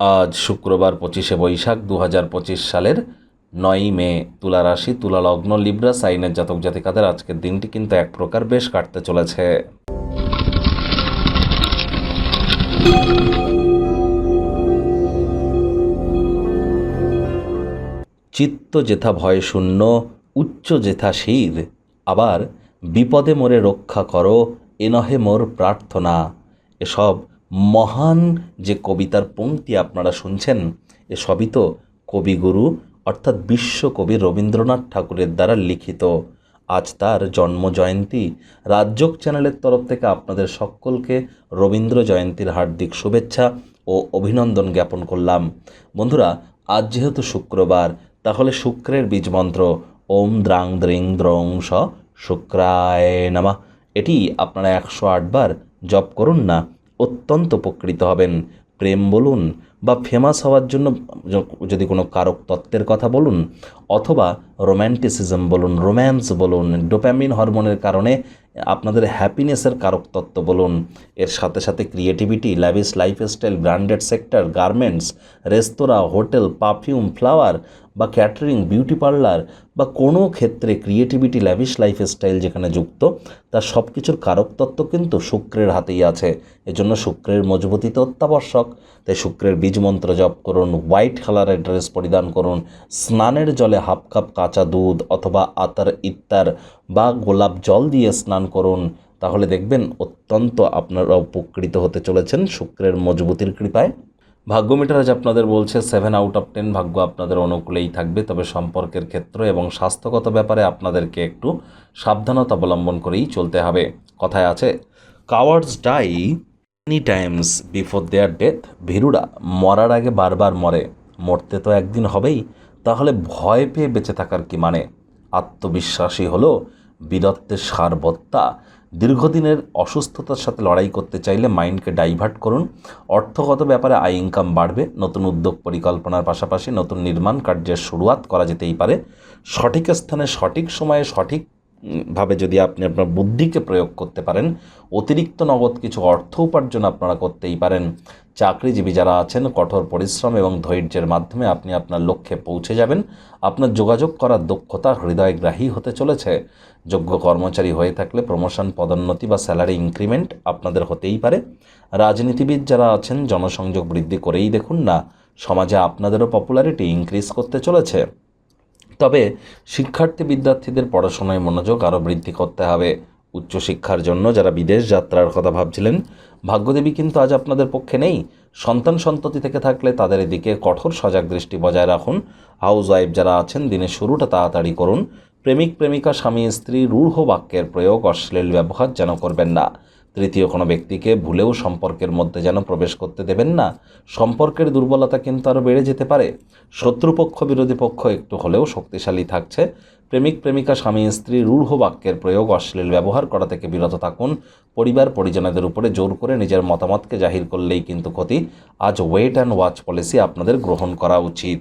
আজ শুক্রবার পঁচিশে বৈশাখ দু হাজার পঁচিশ সালের নয়ই মে তুলা রাশি, তুলা লগ্ন, লিব্রা, সাইনের জাতক জাতিকাদের আজকের দিনটি কিন্তু এক প্রকার বেশ কাটতে চলেছে। চিত্ত যেথা ভয় শূন্য, উচ্চ যেথা শির, আবার বিপদে মোরে রক্ষা করো, এ নহে মোর প্রার্থনা। এসব মহান যে কবিতার পংক্তি আপনারা শুনছেন এসবই তো কবিগুরু, অর্থাৎ বিশ্বকবি রবীন্দ্রনাথ ঠাকুরের দ্বারা লিখিত। আজ তার জন্ম জয়ন্তী। রাজ্যক চ্যানেলের তরফ থেকে আপনাদের সকলকে রবীন্দ্র জয়ন্তীর হার্দিক শুভেচ্ছা ও অভিনন্দন জ্ঞাপন করলাম। বন্ধুরা, আজ যেহেতু শুক্রবার, তাহলে শুক্রের বীজমন্ত্র ওম দ্রাং দ্রিং দ্রং স শুক্রায় নামা। এটি আপনারা একশো আটবার জপ করুন না অত্যন্ত উপকৃত হবেন। প্রেম বলুন বা ফেমাস হওয়ার জন্য যদি কোনো কারক তত্ত্বের কথা বলুন, অথবা রোম্যান্টিসিজম বলুন রোম্যান্স বলুন ডোপ্যামিন হরমোনের কারণে আপনাদের হ্যাপিনেসের কারক তত্ত্ব বলুন। এর সাথে সাথে creativity lavish lifestyle branded sector garments restaurant hotel perfume flower বা ক্যাটারিং বিউটি পার্লার বা কোনো ক্ষেত্রে ক্রিয়েটিভিটি ল্যাভিশ লাইফস্টাইল যেখানে যুক্ত তার সব কিছুর কারকতত্ত্ব কিন্তু শুক্রের হাতেই আছে। এজন্য শুক্রের মজবুতি তো অত্যাবশ্যক। তাই শুক্রের বীজ মন্ত্র জপ করুন হোয়াইট কালারের ড্রেস পরিধান করুন, স্নানের জলে হাফ কাপ কাঁচা দুধ অথবা আতার ইত্তার বা গোলাপ জল দিয়ে স্নান করুন। তাহলে দেখবেন অত্যন্ত আপনারা উপকৃত হতে চলেছেন শুক্রের মজবুতির কৃপায়। ভাগ্য মিটার আজ আপনাদের বলছে সেভেন আউট অফ টেন ভাগ্য আপনাদের অনুকূলেই থাকবে, তবে সম্পর্কের ক্ষেত্র এবং স্বাস্থ্যগত ব্যাপারে আপনাদেরকে একটু সাবধানতা অবলম্বন করেই চলতে হবে। কথায় আছে cowards die many times before their death ভীরুরা, মরার আগে বারবার মরে, মরতে তো একদিন হবেই, তাহলে ভয় পেয়ে বেঁচে থাকার কি মানে? আত্মবিশ্বাসী হলো বীরত্বের সারবত্তা, দীর্ঘদিনের অসুস্থতার সাথে লড়াই করতে চাইলে মাইন্ডকে ডাইভার্ট করুন। অর্থগত ব্যাপারে আয় ইনকাম বাড়বে। নতুন উদ্যোগ পরিকল্পনার পাশাপাশি নতুন নির্মাণ কার্যের শুরুয়াত করা যেতেই পারে। সঠিক স্থানে সঠিক সময়ে সঠিক ভাবে যদি আপনি আপনার বুদ্ধিকে প্রয়োগ করতে পারেন, অতিরিক্ত নগদ কিছু অর্থ উপার্জন আপনারা করতেই পারেন। চাকরিজীবী যারা আছেন, কঠোর পরিশ্রম এবং ধৈর্যের মাধ্যমে আপনি আপনার লক্ষ্যে পৌঁছে যাবেন। আপনার যোগাযোগ করার দক্ষতা হৃদয়গ্রাহী হতে চলেছে। যোগ্য কর্মচারী হয়ে থাকলে প্রমোশন পদোন্নতি বা স্যালারি ইনক্রিমেন্ট আপনাদের হতেই পারে। রাজনীতিবিদ যারা আছেন, জনসংযোগ বৃদ্ধি করেই দেখুন না, সমাজে আপনাদেরও পপুলারিটি ইনক্রিজ করতে চলেছে। তবে শিক্ষার্থী বিদ্যার্থীদের পড়াশোনায় মনোযোগ আরও বৃদ্ধি করতে হবে। উচ্চশিক্ষার জন্য যারা বিদেশ যাত্রার কথা ভাবছিলেন, ভাগ্যদেবী কিন্তু আজ আপনাদের পক্ষে নেই। সন্তান সন্ততি থেকে থাকলে তাদের এদিকে কঠোর সজাগ দৃষ্টি বজায় রাখুন। হাউস ওয়াইফ যারা আছেন, দিনের শুরুটা তাড়াতাড়ি করুন। প্রেমিক, প্রেমিকা, স্বামী, স্ত্রী, রূঢ় বাক্যের প্রয়োগ অশ্লীল ব্যবহার যেন করবেন না। তৃতীয় কোনো ব্যক্তিকে ভুলেও সম্পর্কের মধ্যে যেন প্রবেশ করতে দেবেন না। সম্পর্কের দুর্বলতা কিন্তু আরও বেড়ে যেতে পারে। শত্রুপক্ষ, বিরোধী পক্ষ একটু হলেও শক্তিশালী থাকছে। প্রেমিক, প্রেমিকা, স্বামী, স্ত্রী, রূঢ় বাক্যের প্রয়োগ অশ্লীল ব্যবহার করা থেকে বিরত থাকুন। পরিবার, পরিজনদের উপরে জোর করে নিজের মতামতকে জাহির করলেই কিন্তু ক্ষতি। আজ ওয়েট অ্যান্ড ওয়াচ পলিসি আপনাদের গ্রহণ করা উচিত।